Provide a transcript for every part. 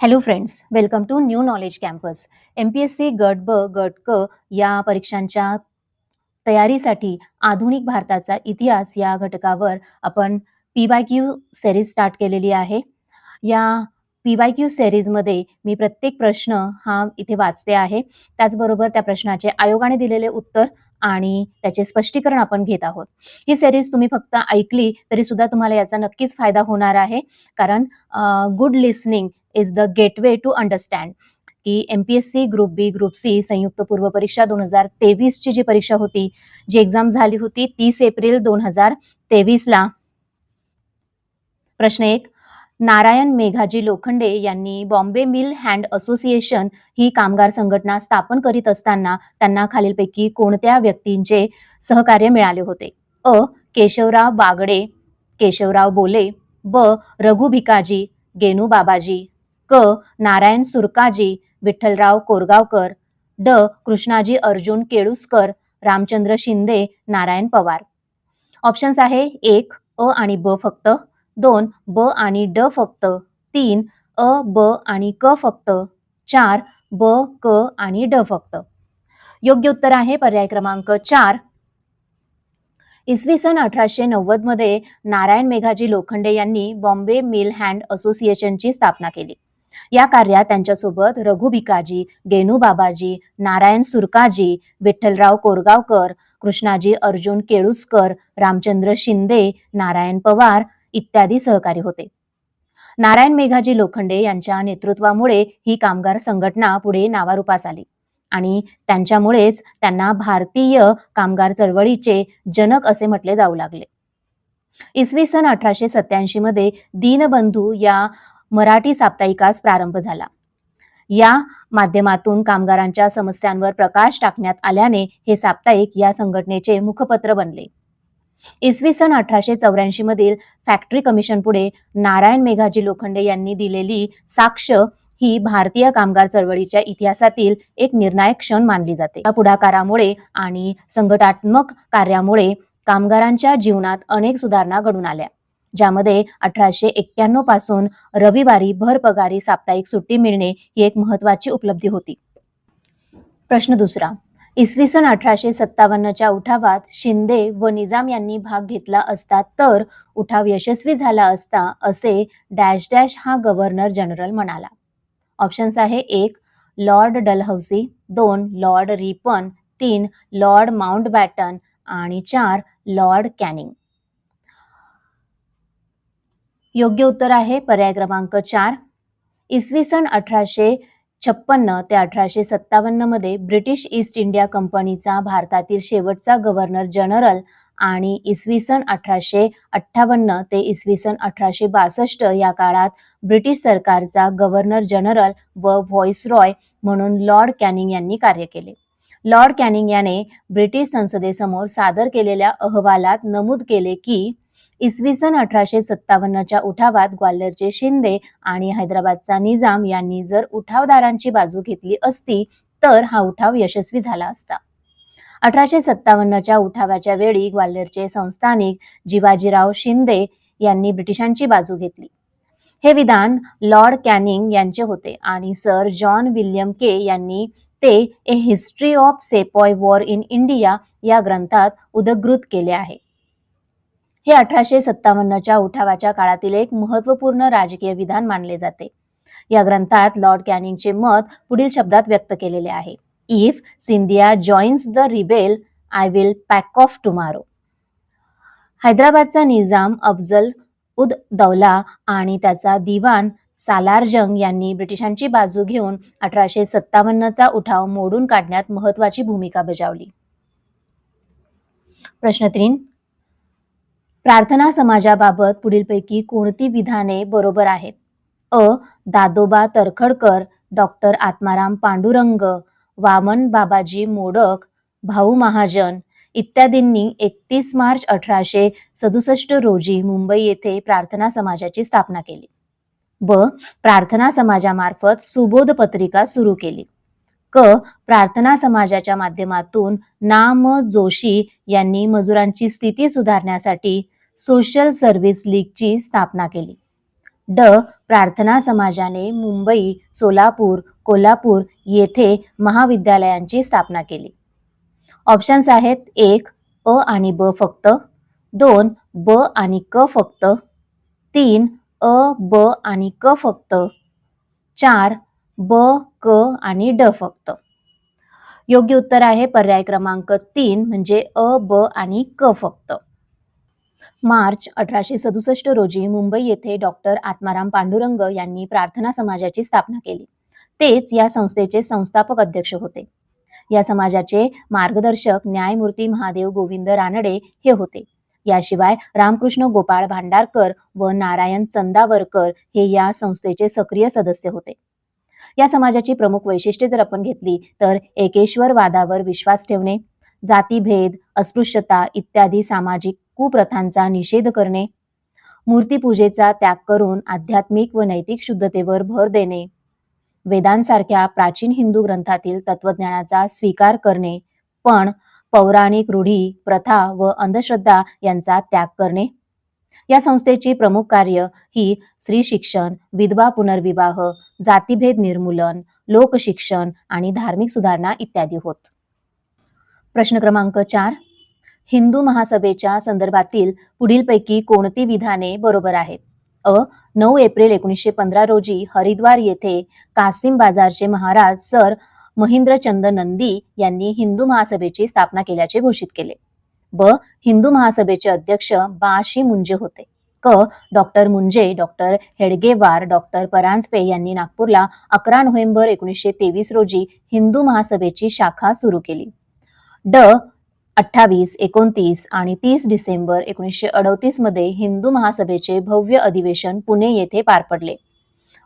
Hello friends welcome to new knowledge campus M P S C गट ब गट क या परीक्षांच्या तयारीसाठी आधुनिक भारताचा इतिहास या घटकावर आपण P Y Q series start केलेली आहे. या पी वाय क्यू सेरीजमध्ये मी प्रत्येक प्रश्न हा इथे वाचते आहे. त्याचबरोबर त्या प्रश्नाचे आयोगाने दिलेले उत्तर आणि त्याचे स्पष्टीकरण आपण घेत आहोत. ही सेरीज तुम्ही फक्त ऐकली तरी सुद्धा तुम्हाला याचा नक्कीच फायदा होणार आहे. कारण good listening is the gateway to understand की M P S C group B group C संयुक्त पूर्व परीक्षा दोन हजार तेवीसची जी परीक्षा होती जी एक्झाम झाली होती तीस एप्रिल दोन हजार तेवीसला. प्रश्न एक नारायण मेघाजी लोखंडे यांनी बॉम्बे मिल हँड असोसिएशन ही कामगार संघटना स्थापन करीत असताना त्यांना खालीलपैकी कोणत्या व्यक्तींचे सहकार्य मिळाले होते? अ. केशवराव बागडे केशवराव बोले. ब. रघु भिकाजी गेनू बाबाजी. क. नारायण सुरकाजी विठ्ठलराव कोरगावकर. ड. कृष्णाजी अर्जुन केळुसकर रामचंद्र शिंदे नारायण पवार. ऑप्शन्स आहे एक अ आणि ब फक्त. दोन ब आणि ड फक्त. तीन अ ब आणि क फक्त. चार ब क आणि ड फक्त. योग्य उत्तर आहे पर्याय क्रमांक चार. इसवी सन अठराशे नव्वदमध्ये नारायण मेघाजी लोखंडे यांनी बॉम्बे मिल हँड असोसिएशनची स्थापना केली. या कार्यात त्यांच्यासोबत रघु भिकाजी गेनू बाबाजी नारायण सुरकाजी विठ्ठलराव कोरगावकर कृष्णाजी अर्जुन केळुसकर रामचंद्र शिंदे नारायण पवार इत्यादी सहकारी होते. नारायण मेघाजी लोखंडे यांच्या नेतृत्वामुळे ही कामगार संघटना पुढे नावारूपास आली आणि त्यांच्यामुळेच त्यांना भारतीय कामगार चळवळीचे जनक असे म्हटले जाऊ लागले. इसवी सन अठराशे सत्याऐंशी मध्ये दीनबंधू या मराठी साप्ताहिकास प्रारंभ झाला. या माध्यमातून कामगारांच्या समस्यांवर प्रकाश टाकण्यात आल्याने हे साप्ताहिक या संघटनेचे मुखपत्र बनले. इसवी सन अठराशे चौऱ्याऐंशी मधील फॅक्टरी कमिशन पुढे नारायण मेघाजी लोखंडे यांनी दिलेली साक्ष ही भारतीय कामगार चळवळीच्या इतिहासातील एक निर्णायक क्षण मानली जाते. या पुढाकारामुळे आणि संघटात्मक कार्यामुळे कामगारांच्या जीवनात अनेक सुधारणा घडून आल्या ज्यामध्ये अठराशे एक्क्याण्णवपासून रविवारी भर पगारी साप्ताहिक सुट्टी मिळणे ही एक महत्वाची उपलब्धी होती. प्रश्न दुसरा इसवी सन अठराशे सत्तावन्नच्या उठावात शिंदे व निजाम यांनी भाग घेतला असता तर उठाव यशस्वी झाला असता असे डॅश डॅश हा गव्हर्नर जनरल म्हणाला. ऑप्शन्स आहे एक लॉर्ड डलहौसी दोन लॉर्ड रिपन तीन लॉर्ड माउंट बॅटन आणि चार लॉर्ड कॅनिंग. योग्य उत्तर आहे पर्याय क्रमांक चार. इसवी सन अठराशे छप्पन्न ते अठराशे सत्तावन्नमध्ये ब्रिटिश ईस्ट इंडिया कंपनीचा भारतातील शेवटचा गव्हर्नर जनरल आणि इसवी सन अठराशे अठ्ठावन्न ते इसवी सन अठराशे बासष्ट या काळात ब्रिटिश सरकारचा गव्हर्नर जनरल व व्हॉइसरॉय म्हणून लॉर्ड कॅनिंग यांनी कार्य केले. लॉर्ड कॅनिंग याने ब्रिटिश संसदेसमोर सादर केलेल्या अहवालात नमूद केले की इसवी सन अठराशे सत्तावन्नच्या उठावात ग्वाल्हेरचे शिंदे आणि हैदराबादचा निजाम यांनी जर उठावदारांची बाजू घेतली असती तर हा उठाव यशस्वी झाला असता. अठराशे सत्तावन्नच्या उठावाच्या वेळी ग्वाल्हेरचे संस्थानिक जिवाजीराव शिंदे यांनी ब्रिटिशांची बाजू घेतली. हे विधान लॉर्ड कॅनिंग यांचे होते आणि सर जॉन विल्यम के यांनी ते a history of sepoy war in India या ग्रंथात उदगृत केले आहे. हे अठराशे सत्तावन्नच्या उठावाच्या काळातील एक महत्त्वपूर्ण राजकीय विधान मानले जाते. या ग्रंथात लॉर्ड कॅनिंगचे मत पुढील शब्दात व्यक्त केलेले आहे. If Scindia joins the rebel I will pack off tomorrow. हैदराबादचा Nizam Afzal ud Daula आणि त्याचा दिवाण सालारजंग यांनी ब्रिटिशांची बाजू घेऊन अठराशे सत्तावन्नचा उठाव मोडून काढण्यात महत्वाची भूमिका बजावली. प्रश्न तीन प्रार्थना समाजाबाबत पुढीलपैकी कोणती विधाने बरोबर आहेत? अ. दादोबा तरखडकर डॉक्टर आत्माराम पांडुरंग वामन बाबाजी मोडक भाऊ महाजन इत्यादींनी एकतीस मार्च अठराशे सदुसष्ट रोजी मुंबई येथे प्रार्थना समाजाची स्थापना केली. ब. प्रार्थना समाजामार्फत सुबोध पत्रिका सुरू केली. क. प्रार्थना समाजाच्या माध्यमातून नाम जोशी यांनी मजुरांची स्थिती सुधारण्यासाठी सोशल सर्व्हिस लीगची स्थापना केली. ड. प्रार्थना समाजाने मुंबई सोलापूर कोल्हापूर येथे महाविद्यालयांची स्थापना केली. ऑप्शन्स आहेत एक अ आणि ब फक्त दोन ब आणि क फक्त तीन अ ब आणि क फक्त चार ब क आणि ड फक्त. योग्य उत्तर आहे पर्याय क्रमांक तीन म्हणजे अ ब आणि क फक्त. मार्च अठराशे सदुसष्ट रोजी मुंबई येथे डॉक्टर आत्माराम पांडुरंग यांनी प्रार्थना समाजाची स्थापना केली. तेच या संस्थेचे संस्थापक अध्यक्ष होते. या समाजाचे मार्गदर्शक न्यायमूर्ती महादेव गोविंद रानडे हे होते. याशिवाय रामकृष्ण गोपाळ भांडारकर व नारायण चंदावरकर हे या संस्थेचे सक्रिय सदस्य होते. या समाजाची प्रमुख वैशिष्ट्ये जर आपण घेतली तर एकेश्वरवादावर विश्वास ठेवणे जातीभेद अस्पृश्यता इत्यादी सामाजिक कुप्रथांचा निषेध करणे. मूर्तीपूजेचा त्याग करून आध्यात्मिक व नैतिक शुद्धतेवर भर देणे. वेदांसारख्या प्राचीन हिंदू ग्रंथातील तत्वज्ञानाचा स्वीकार करणे. पण पौराणिक रूढी प्रथा व अंधश्रद्धा यांचा त्याग करणे. या संस्थेची प्रमुख कार्य ही स्त्री शिक्षण विधवा पुनर्विवाह जातीभेद निर्मूलन लोकशिक्षण आणि धार्मिक सुधारणा इत्यादी होत. प्रश्न क्रमांक चार. हिंदू महासभेच्या संदर्भातील पुढीलपैकी कोणती विधाने बरोबर आहेत? अ. नऊ एप्रिल एकोणीसशे पंधरा रोजी हरिद्वार येथे कासिम बाजारचे महाराज सर महेंद्रचंद नंदी यांनी हिंदू महासभेची स्थापना केल्याचे घोषित केले. ब. हिंदू महासभेचे अध्यक्ष बाशी मुंजे होते. क. Doctor Munje doctor Hedgewar doctor Paranjpe यांनी नागपूरला अकरा नोव्हेंबर एकोणीसशे तेवीस रोजी हिंदू महासभेची शाखा सुरू केली. ड. अठ्ठावीस एकोणतीस आणि तीस डिसेंबर एकोणीसशे अडतीसमध्ये हिंदू महासभेचे भव्य अधिवेशन पुणे येथे पार पडले.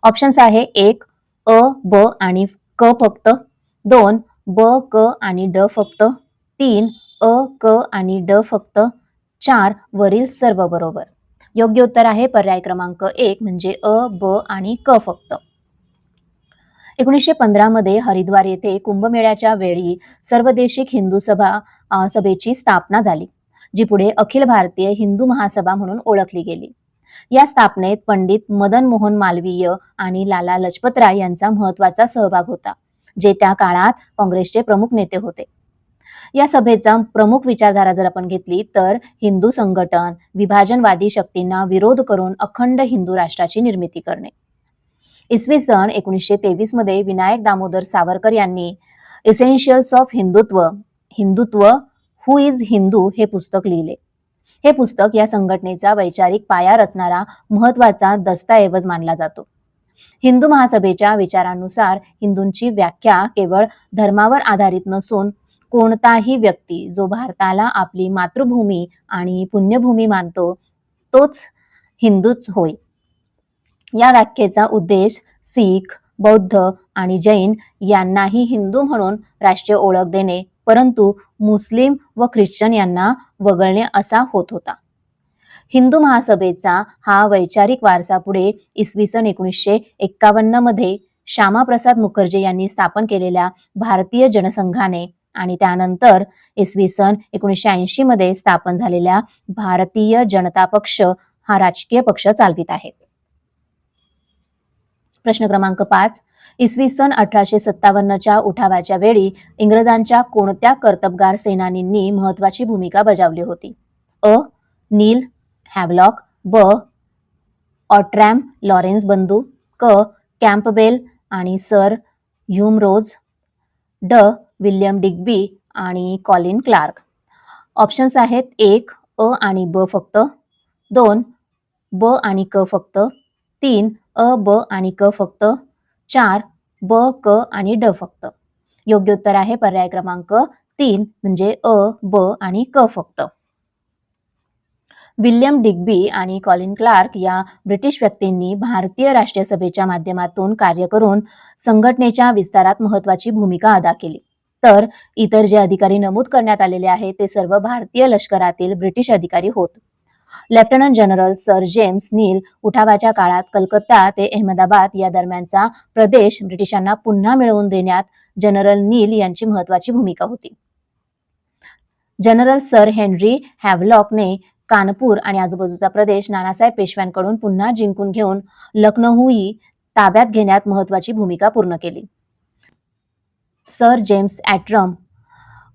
ऑप्शन्स आहे एक अ ब आणि क फक्त. दोन ब क आणि ड फक्त. तीन अ क आणि ड फक्त. चार वरील सर्व बरोबर. योग्य उत्तर आहे पर्याय क्रमांक एक म्हणजे अ ब आणि क फक्त. एकोणीसशे पंधरा मध्ये हरिद्वार येथे कुंभमेळ्याच्या वेळी सर्वदेशिक हिंदू सभा सभेची स्थापना झाली जी पुढे अखिल भारतीय हिंदू महासभा म्हणून ओळखली गेली. या स्थापनेत पंडित मदन मोहन मालवीय आणि लाला लजपतराय यांचा महत्त्वाचा सहभाग होता जे त्या काळात काँग्रेसचे प्रमुख नेते होते. या सभेचा प्रमुख विचारधारा जर आपण घेतली तर हिंदू संघटन विभाजनवादी शक्तींना विरोध करून अखंड हिंदू राष्ट्राची निर्मिती करणे. इसवी सन एकोणीसशे तेवीसमध्ये विनायक दामोदर सावरकर यांनी essentials of Hindutva Hindutva who is Hindu हे पुस्तक लिहिले. हे पुस्तक या संघटनेचा वैचारिक पाया रचणारा महत्त्वाचा दस्तऐवज मानला जातो. हिंदू महासभेच्या विचारानुसार हिंदूंची व्याख्या केवळ धर्मावर आधारित नसून कोणताही व्यक्ती जो भारताला आपली मातृभूमी आणि पुण्यभूमी मानतो तोच हिंदूच होय. या व्याख्येचा उद्देश सिख बौद्ध आणि जैन यांनाही हिंदू म्हणून राष्ट्रीय ओळख देणे परंतु मुस्लिम व ख्रिश्चन यांना वगळणे असा होत होता. हिंदू महासभेचा हा वैचारिक वारसा पुढे इसवी सन एकोणीसशे एक्कावन्नमध्ये श्यामाप्रसाद मुखर्जी यांनी स्थापन केलेल्या भारतीय जनसंघाने आणि त्यानंतर इसवी सन एकोणीसशे ऐंशी मध्ये स्थापन झालेल्या भारतीय जनता पक्ष हा राजकीय पक्ष चालवित आहे. प्रश्न क्रमांक पाच. इसवी सन अठराशे सत्तावन्नच्या उठावाच्या वेळी इंग्रजांच्या कोणत्या कर्तबगार सेनानींनी महत्वाची भूमिका बजावली होती? अ. नील हॅवलॉक ब. ऑट्रॅम लॉरेन्स बंधू क. कॅम्पबेल आणि सर ह्युमरोज ड. विल्यम डिग्बी आणि कॉलिन क्लार्क. ऑप्शन्स आहेत एक अ आणि ब फक्त दोन ब आणि क फक्त तीन अ ब आणि क फक्त. चार ब क आणि ड फक्त. योग्य उत्तर आहे पर्याय क्रमांक तीन म्हणजे अ ब आणि क फक्त. विल्यम डिग्बी आणि कॉलिन क्लार्क या ब्रिटिश व्यक्तींनी भारतीय राष्ट्रीय सभेच्या माध्यमातून कार्य करून संघटनेच्या विस्तारात महत्वाची भूमिका अदा केली. तर इतर जे अधिकारी नमूद करण्यात आलेले आहेत ते सर्व भारतीय लष्करातील ब्रिटिश अधिकारी होत. Lieutenant general sir James Neill उठावाच्या काळात कलकत्ता ते अहमदाबाद या दरम्यानचा प्रदेश ब्रिटिशांना पुन्हा मिळवून देण्यात जनरल नील यांची महत्वाची भूमिका होती. जनरल सर हेनरी हॅवलॉकने कानपूर आणि आजूबाजूचा प्रदेश नानासाहेब पेशव्यांकडून पुन्हा जिंकून घेऊन लखनौही ताब्यात घेण्यात महत्वाची भूमिका पूर्ण केली. सर जेम्स ॲट्रम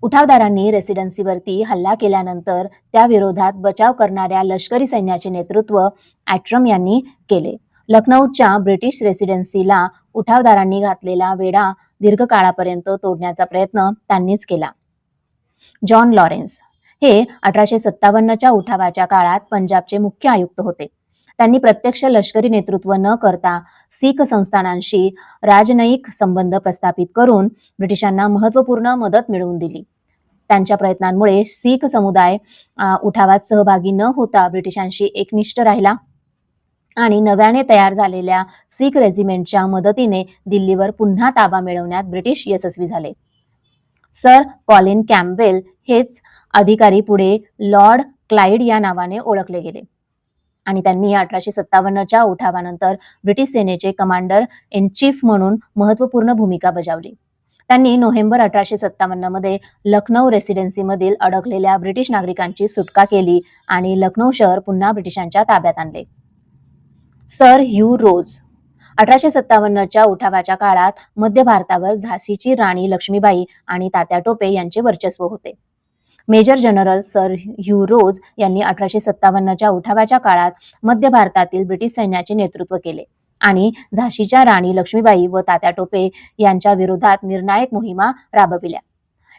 उठावदारांनी रेसिडेन्सीवरती हल्ला केल्यानंतर त्या विरोधात बचाव करणाऱ्या लष्करी सैन्याचे नेतृत्व ॲट्रम यांनी केले. लखनौच्या ब्रिटिश रेसिडेन्सीला उठावदारांनी घातलेला वेढा दीर्घकाळापर्यंत तोडण्याचा प्रयत्न त्यांनीच केला. जॉन लॉरेन्स हे अठराशे सत्तावन्नच्या उठावाच्या काळात पंजाबचे मुख्य आयुक्त होते. त्यांनी प्रत्यक्ष लष्करी नेतृत्व न करता सीख संस्थानांशी राजनयिक संबंध प्रस्थापित करून ब्रिटिशांना महत्त्वपूर्ण मदत मिळवून दिली. त्यांच्या प्रयत्नांमुळे सीख समुदाय उठावात सहभागी न होता ब्रिटिशांशी एकनिष्ठ राहिला आणि नव्याने तयार झालेल्या सीख रेजिमेंटच्या मदतीने दिल्लीवर पुन्हा ताबा मिळवण्यात ब्रिटिश यशस्वी झाले. सर कॉलिन कॅम्पबेल हेच अधिकारी पुढे लॉर्ड क्लाइड या नावाने ओळखले गेले आणि त्यांनी अठराशे सत्तावन्नच्या उठावानंतर ब्रिटिश सेनेचे कमांडर इन चीफ म्हणून महत्त्वपूर्ण भूमिका बजावली. त्यांनी नोव्हेंबर अठराशे सत्तावन्नमध्ये लखनौ रेसिडेन्सीमधील अडकलेल्या ब्रिटिश नागरिकांची सुटका केली आणि लखनौ शहर पुन्हा ब्रिटिशांच्या ताब्यात आणले. Sir Hugh Rose. अठराशे सत्तावन्नच्या उठावाच्या काळात मध्य भारतावर झाशीची राणी लक्ष्मीबाई आणि तात्या टोपे यांचे वर्चस्व होते. Major general sir Hugh Rose यांनी अठराशे सत्तावन्नच्या उठावाच्या काळात मध्य भारतातील ब्रिटिश सैन्याचे नेतृत्व केले. आणि झाशीच्या राणी लक्ष्मीबाई व तात्या टोपे यांच्या विरोधात निर्णायक मोहिमा राबविल्या.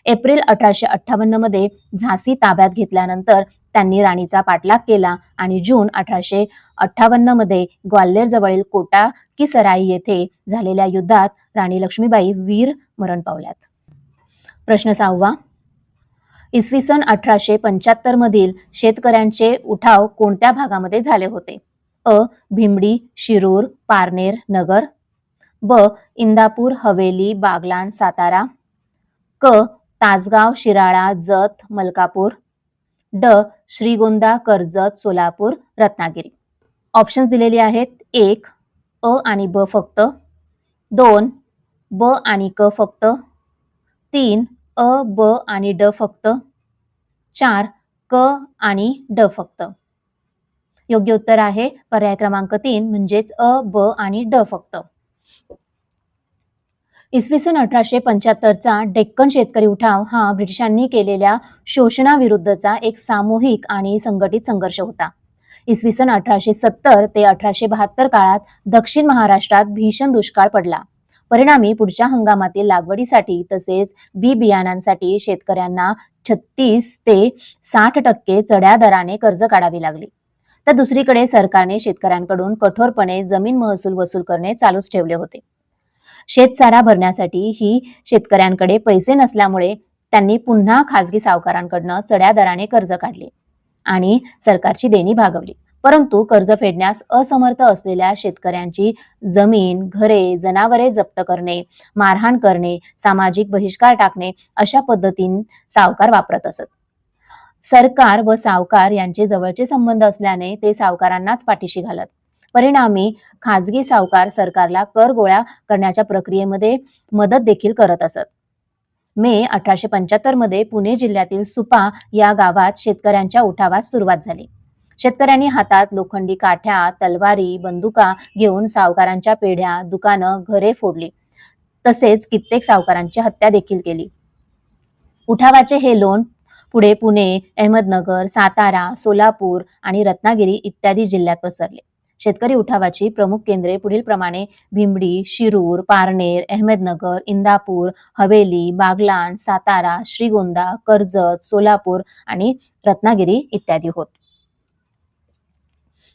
एप्रिल अठराशे अठ्ठावन्नमध्ये झाशी ताब्यात घेतल्यानंतर त्यांनी राणीचा पाठलाग केला आणि जून अठराशे अठ्ठावन्नमध्ये ग्वाल्हेर जवळील कोटा की सराई येथे झालेल्या युद्धात राणी लक्ष्मीबाई वीर मरण पावल्यात. प्रश्न सहावा. इसवी सन अठराशे पंच्याहत्तर मधील शेतकऱ्यांचे उठाव कोणत्या भागामध्ये झाले होते? अ भिमडी शिरूर पारनेर नगर. ब इंदापूर हवेली बागलान सातारा. क तासगाव शिराळा जत मलकापूर. ड श्रीगोंदा कर्जत सोलापूर रत्नागिरी. ऑप्शन्स दिलेली आहेत. एक अ आणि ब फक्त. दोन ब आणि क फक्त. तीन अ ब आणि ड फक्त. चार क आणि ड फक्त. योग्य उत्तर आहे. पर्याय क्रमांक तीन म्हणजेच अ ब आणि ड फक्त. इसवी सन अठराशे पंच्याहत्तरचा डेक्कन शेतकरी उठाव हा ब्रिटिशांनी केलेल्या शोषणाविरुद्धचा एक सामूहिक आणि संघटित संघर्ष होता. इसवी सन अठराशे सत्तर ते अठराशे बहात्तर काळात दक्षिण महाराष्ट्रात भीषण दुष्काळ पडला. परिणामी पुढच्या हंगामातील लागवडीसाठी तसेच बी बियाणांसाठी शेतकऱ्यांना छत्तीस ते साठ टक्के चढ्या दराने कर्ज काढावी लागली. तर दुसरीकडे सरकारने शेतकऱ्यांकडून कठोरपणे जमीन महसूल वसूल करणे चालूच ठेवले होते. शेतसारा भरण्यासाठी ही शेतकऱ्यांकडे पैसे नसल्यामुळे त्यांनी पुन्हा खासगी सावकारांकडनं चढ्या दराने कर्ज काढले आणि सरकारची देणी भागवली. परंतु कर्ज फेडण्यास असमर्थ असलेल्या शेतकऱ्यांची जमीन घरे जनावरे जप्त करणे मारहाण करणे सामाजिक बहिष्कार टाकणे अशा पद्धतीन सावकार वापरत असत. सरकार व सावकार यांचे जवळचे संबंध असल्याने ते सावकारांनाच पाठीशी घालत. परिणामी खाजगी सावकार सरकारला कर गोळा करण्याच्या प्रक्रियेमध्ये मदत देखील करत असत. मे अठराशे पंच्याहत्तरमध्ये पुणे जिल्ह्यातील सुपा या गावात शेतकऱ्यांच्या उठावास सुरुवात झाली. शेतकऱ्यांनी हातात लोखंडी काठ्या तलवारी बंदुका घेऊन सावकारांच्या पेढ्या दुकानं घरे फोडली. तसेच कित्येक सावकारांची हत्या देखील केली. उठावाचे हे लोण पुढे पुणे अहमदनगर सातारा सोलापूर आणि रत्नागिरी इत्यादी जिल्ह्यात पसरले. शेतकरी उठावाची प्रमुख केंद्रे पुढील प्रमाणे भिमडी शिरूर पारनेर अहमदनगर इंदापूर हवेली बागलाण सातारा श्रीगोंदा कर्जत सोलापूर आणि रत्नागिरी इत्यादी होत.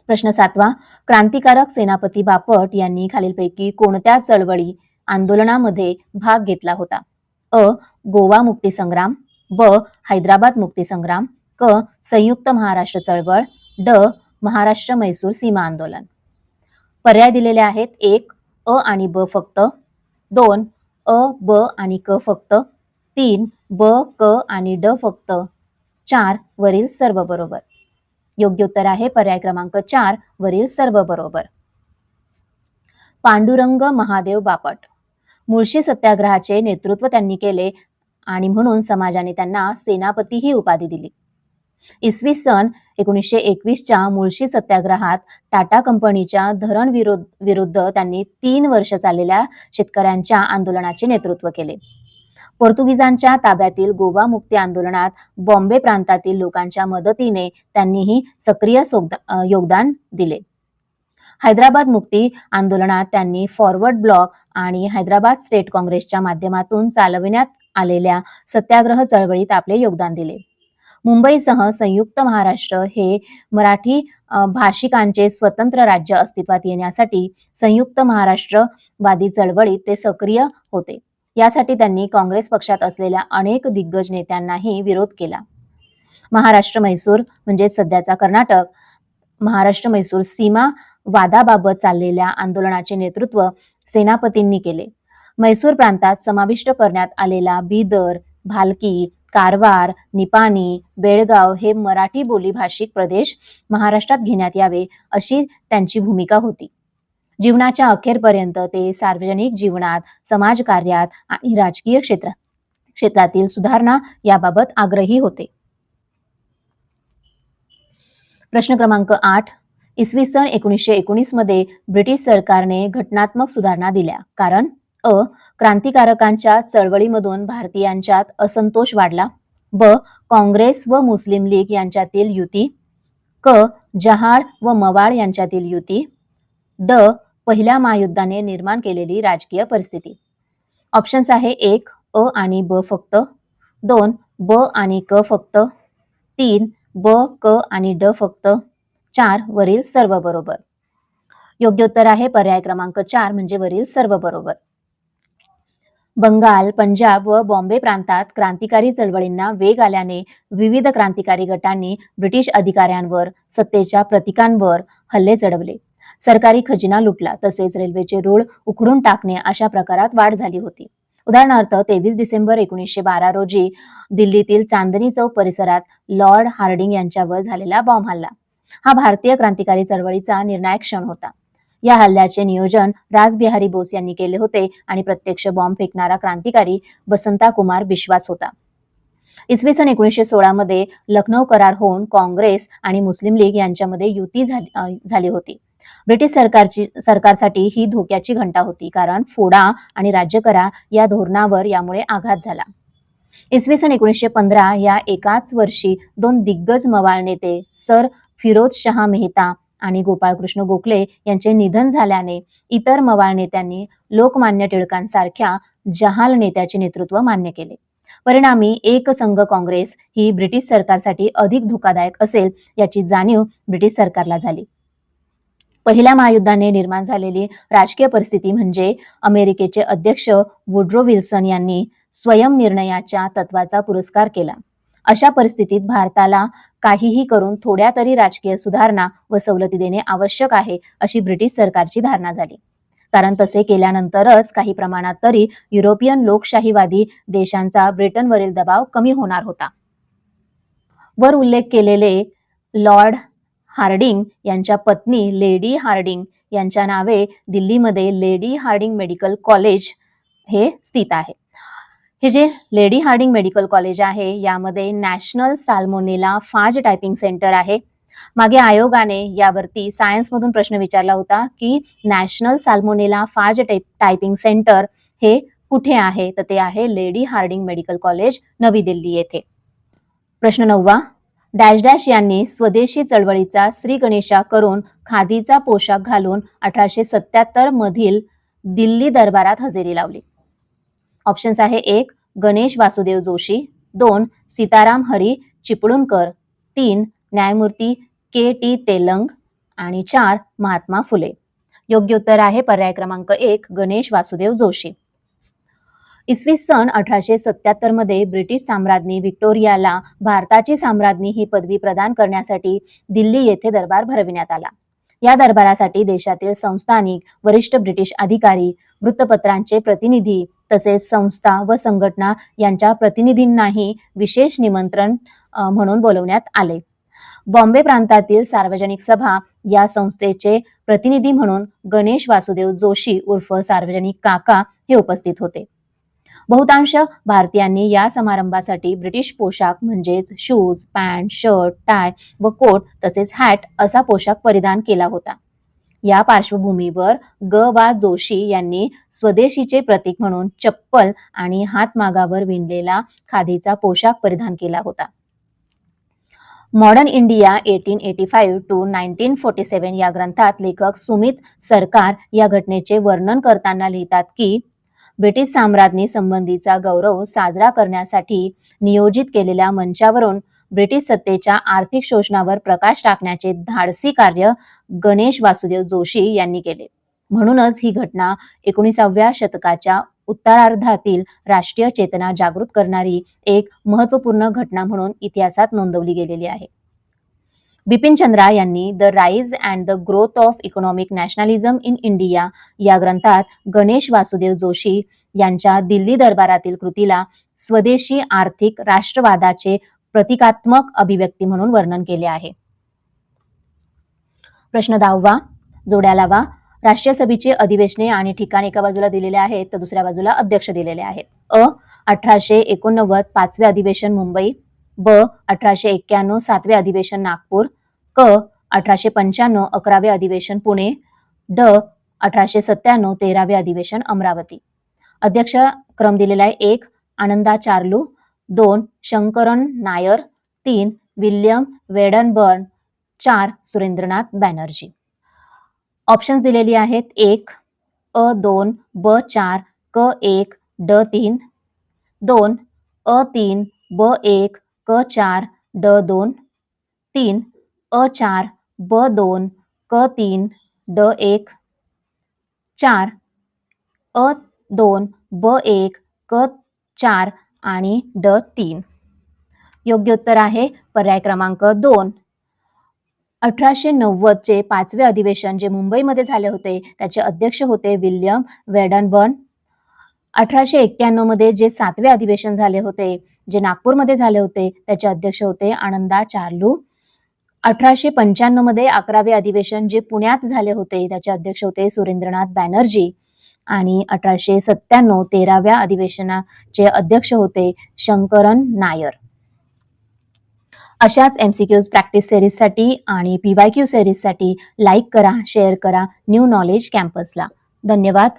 प्रश्न सातवा क्रांतिकारक सेनापती बापट यांनी खालीलपैकी कोणत्या चळवळी आंदोलनामध्ये भाग घेतला होता? अ. गोवा मुक्ती संग्राम ब. हैदराबाद मुक्तीसंग्राम क. संयुक्त महाराष्ट्र चळवळ ड. महाराष्ट्र मैसूर सीमा आंदोलन. पर्याय दिलेले आहेत एक अ आणि ब फक्त दोन अ ब आणि क फक्त तीन ब क आणि ड फक्त चार वरील सर्व बरोबर. योग्य उत्तर आहे पर्याय क्रमांक चार वरील सर्व बरोबर. पांडुरंग महादेव बापट. मुळशी सत्याग्रहाचे नेतृत्व त्यांनी केले आणि म्हणून समाजाने त्यांना सेनापती ही उपाधी दिली. इसवी सन एकोणीसशे एकवीसच्या मुळशी सत्याग्रहात टाटा कंपनीच्या धरण विरोध विरुद्ध त्यांनी तीन वर्ष चाललेल्या शेतकऱ्यांच्या आंदोलनाचे नेतृत्व केले. पोर्तुगीजांच्या ताब्यातील गोवा मुक्ती आंदोलनात बॉम्बे प्रांतातील लोकांच्या मदतीने त्यांनीही सक्रिय योगदान दिले. हैदराबाद मुक्ती आंदोलनात त्यांनी फॉरवर्ड ब्लॉक आणि हैदराबाद स्टेट काँग्रेसच्या माध्यमातून चालविण्यात आलेल्या सत्याग्रह चळवळीत आपले योगदान दिले. मुंबईसह संयुक्त महाराष्ट्र हे मराठी भाषिकांचे स्वतंत्र राज्य अस्तित्वात येण्यासाठी संयुक्त महाराष्ट्रवादी चळवळीत ते सक्रिय होते. यासाठी त्यांनी काँग्रेस पक्षात असलेल्या अनेक दिग्गज नेत्यांनाही विरोध केला. महाराष्ट्र मैसूर म्हणजे सध्याचा कर्नाटक महाराष्ट्र मैसूर सीमा वादाबाबत चाललेल्या आंदोलनाचे नेतृत्व सेनापतींनी केले. मैसूर प्रांतात समाविष्ट करण्यात आलेला बीदर भालकी कारवार निपाणी बेळगाव हे मराठी बोलीभाषिक प्रदेश महाराष्ट्रात घेण्यात यावे अशी त्यांची भूमिका होती. जीवनाच्या अखेरपर्यंत ते सार्वजनिक जीवनात समाजकार्यात आणि राजकीय क्षेत्रात क्षेत्रातील सुधारणा याबाबत आग्रही होते. प्रश्न क्रमांक आठ इसवी सन एकोणीसशे एकोणीसमध्ये ब्रिटिश सरकारने घटनात्मक सुधारणा दिल्या. कारण अ क्रांतिकारकांच्या चळवळीमधून भारतीयांच्यात असंतोष वाढला. ब काँग्रेस व मुस्लिम लीग यांच्यातील युती. क जहाळ व मवाळ यांच्यातील युती. ड पहिल्या महायुद्धाने निर्माण केलेली राजकीय परिस्थिती. ऑप्शन्स आहे एक अ आणि ब फक्त. दोन ब आणि क फक्त. तीन ब क आणि ड फक्त. चार वरील सर्व बरोबर. योग्य उत्तर आहे पर्याय क्रमांक चार म्हणजे वरील सर्व बरोबर. बंगाल पंजाब व बॉम्बे प्रांतात क्रांतिकारी चळवळींना वेग आल्याने विविध क्रांतिकारी गटांनी ब्रिटिश अधिकाऱ्यांवर सत्तेच्या प्रतीकांवर हल्ले चढवले. सरकारी खजिना लुटला तसेच रेल्वेचे रूळ उखडून टाकणे अशा प्रकारात वाढ झाली होती. उदाहरणार्थ तेवीस डिसेंबर एकोणीसशे बारा रोजी दिल्लीतील चांदणी चौक परिसरात लॉर्ड हार्डिंग यांच्यावर झालेला बॉम्ब हल्ला. हा भारतीय क्रांतिकारी चळवळीचा निर्णायक क्षण होता. या हल्ल्याचे नियोजन राजबिहारी बोस यांनी केले होते आणि प्रत्यक्ष बॉम्ब फेकणारा क्रांतिकारी बसंता कुमार बिश्वास होता. इसवी सन एकोणीसशे सोळा मध्ये लखनौ करार होऊन काँग्रेस आणि मुस्लिम लीग यांच्यामध्ये युती झाली झाली होती. ब्रिटिश सरकारची सरकारसाठी ही धोक्याची घंटा होती कारण फोडा आणि राज्य करा या धोरणावर यामुळे आघात झाला. इसवी सन एकोणीसशे पंधरा या एकाच वर्षी दोन दिग्गज मवाळ नेते सर फिरोज शहा मेहता आणि गोपाळकृष्ण गोखले यांचे निधन झाल्याने इतर मवाळ नेत्यांनी लोकमान्य टिळकांसारख्या जहाल नेत्याचे नेतृत्व मान्य केले. परिणामी एकसंघ काँग्रेस ही ब्रिटिश सरकारसाठी अधिक धोकादायक असेल याची जाणीव ब्रिटिश सरकारला झाली. पहिल्या महायुद्धाने निर्माण झालेली राजकीय परिस्थिती म्हणजे अमेरिकेचे अध्यक्ष वुड्रो विल्सन यांनी स्वयंनिर्णयाच्या तत्वाचा पुरस्कार केला. अशा परिस्थितीत भारताला काहीही करून थोड्या तरी राजकीय सुधारणा व सवलती देणे आवश्यक आहे अशी ब्रिटिश सरकारची धारणा झाली. कारण तसे केल्यानंतरच काही प्रमाणात तरी युरोपियन लोकशाहीवादी देशांचा ब्रिटनवरील दबाव कमी होणार होता. वर उल्लेख केलेले लॉर्ड हार्डिंग यांच्या पत्नी लेडी हार्डिंग यांच्या नावे दिल्लीमध्ये लेडी हार्डिंग मेडिकल कॉलेज हे स्थित आहे. हे जे लेडी हार्डिंग मेडिकल कॉलेज आहे यामध्ये national salmonella phage typing centre आहे. मागे आयोगाने यावरती सायन्समधून प्रश्न विचारला होता की national salmonella phage type typing centre हे कुठे आहे? तर ते आहे लेडी हार्डिंग मेडिकल कॉलेज नवी दिल्ली येथे. प्रश्न नववा डॅश डॅश यांनी स्वदेशी चळवळीचा श्री गणेशा करून खादीचा पोशाख घालून अठराशे सत्याहत्तर मधील दिल्ली दरबारात हजेरी लावली. ऑप्शन्स आहे एक गणेश वासुदेव जोशी. दोन सीताराम हरी चिपळूणकर. तीन न्यायमूर्ती के टी तेलंग. आणि चार महात्मा फुले. योग्य उत्तर आहे पर्याय क्रमांक एक गणेश वासुदेव जोशी. इसवी सन अठराशे सत्याहत्तरमध्ये ब्रिटिश साम्राज्ञी व्हिक्टोरियाला भारताची साम्राज्ञी ही पदवी प्रदान करण्यासाठी दिल्ली येथे दरबार भरविण्यात आला. या दरबारासाठी देशातील संस्थानिक वरिष्ठ ब्रिटिश अधिकारी वृत्तपत्रांचे प्रतिनिधी तसेच संस्था व संघटना यांच्या प्रतिनिधींनाही विशेष निमंत्रण म्हणून बोलवण्यात आले. बॉम्बे प्रांतातील सार्वजनिक सभा या संस्थेचे प्रतिनिधी म्हणून गणेश वासुदेव जोशी उर्फ सार्वजनिक काका हे उपस्थित होते. बहुतांश भारतीयांनी या समारंभासाठी ब्रिटिश पोशाख म्हणजेच शूज पॅन्ट शर्ट टाय व कोट तसेच हॅट असा पोशाख परिधान केला होता. या पार्श्वभूमीवर ग. वा. जोशी यांनी स्वदेशीचे प्रतीक म्हणून चप्पल आणि हातमागावर विणलेला खादीचा पोशाख परिधान केला होता. Modern India eighteen eighty five to nineteen forty seven या ग्रंथात लेखक सुमित सरकार या घटनेचे वर्णन करताना लिहितात की ब्रिटिश साम्राज्ञी संबंधीचा गौरव साजरा करण्यासाठी नियोजित केलेल्या मंचावरून ब्रिटिश सत्तेच्या आर्थिक शोषणावर प्रकाश टाकण्याचे धाडसी कार्य गणेश वासुदेव जोशी यांनी केले. म्हणूनच ही घटना एकोणीसाव्या शतकाच्या उत्तरार्धातील राष्ट्रीय चेतना जागृत करणारी एक महत्त्वपूर्ण घटना म्हणून इतिहासात नोंदवली गेलेली आहे. बिपिन चंद्रा यांनी the rise and the growth of economic nationalism in India या ग्रंथात गणेश वासुदेव जोशी यांच्या दिल्ली दरबारातील कृतीला स्वदेशी आर्थिक राष्ट्रवादाचे प्रतिकात्मक अभिव्यक्ती म्हणून वर्णन केले आहे. प्रश्न दहावा जोड्या लावा. राष्ट्रीय सभेची अधिवेशने आणि ठिकाण एका बाजूला दिलेले आहेत तर दुसऱ्या बाजूला अध्यक्ष दिलेले आहेत. अ अठराशे एकोणनव्वद पाचवे अधिवेशन मुंबई. ब अठराशे एक्क्याण्णव सातवे अधिवेशन नागपूर. क अठराशे पंच्याण्णव अकरावे अधिवेशन पुणे. ड अठराशे सत्त्याण्णव तेरावे अधिवेशन अमरावती. अध्यक्ष क्रम दिलेला आहे एक आनंदा चार्लू. दोन, शंकरन नायर, तीन, विल्यम वेडनबर्न, चार, सुरेंद्रनाथ बॅनर्जी. ऑप्शन्स दिलेली आहेत. एक, अ दोन, ब चार, क एक, ड तीन. दोन, अ तीन, ब एक, क चार, ड दोन. तीन, अ चार, ब दोन, क तीन, ड एक. चार, अ दोन, ब एक, क चार आणि ड तीन. योग्य उत्तर आहे पर्याय क्रमांक दोन. अठराशे नव्वदचे पाचवे अधिवेशन जे मुंबईमध्ये झाले होते त्याचे अध्यक्ष होते विल्यम वेडनबर्न. अठराशे एक्क्याण्णवमध्ये जे सातवे अधिवेशन झाले होते जे नागपूरमध्ये झाले होते त्याचे अध्यक्ष होते आनंदा चार्लू. अठराशे पंच्याण्णवमध्ये अकरावे अधिवेशन जे पुण्यात झाले होते त्याचे अध्यक्ष होते सुरेंद्रनाथ बॅनर्जी. आणि अठराशे सत्त्याण्णव तेराव्या अधिवेशनाचे अध्यक्ष होते शंकरन नायर. अशाच एमसीक्यूज प्रॅक्टिस सेरीजसाठी आणि पी वाय क्यू सेरीजसाठी लाईक करा शेअर करा न्यू नॉलेज कॅम्पसला धन्यवाद.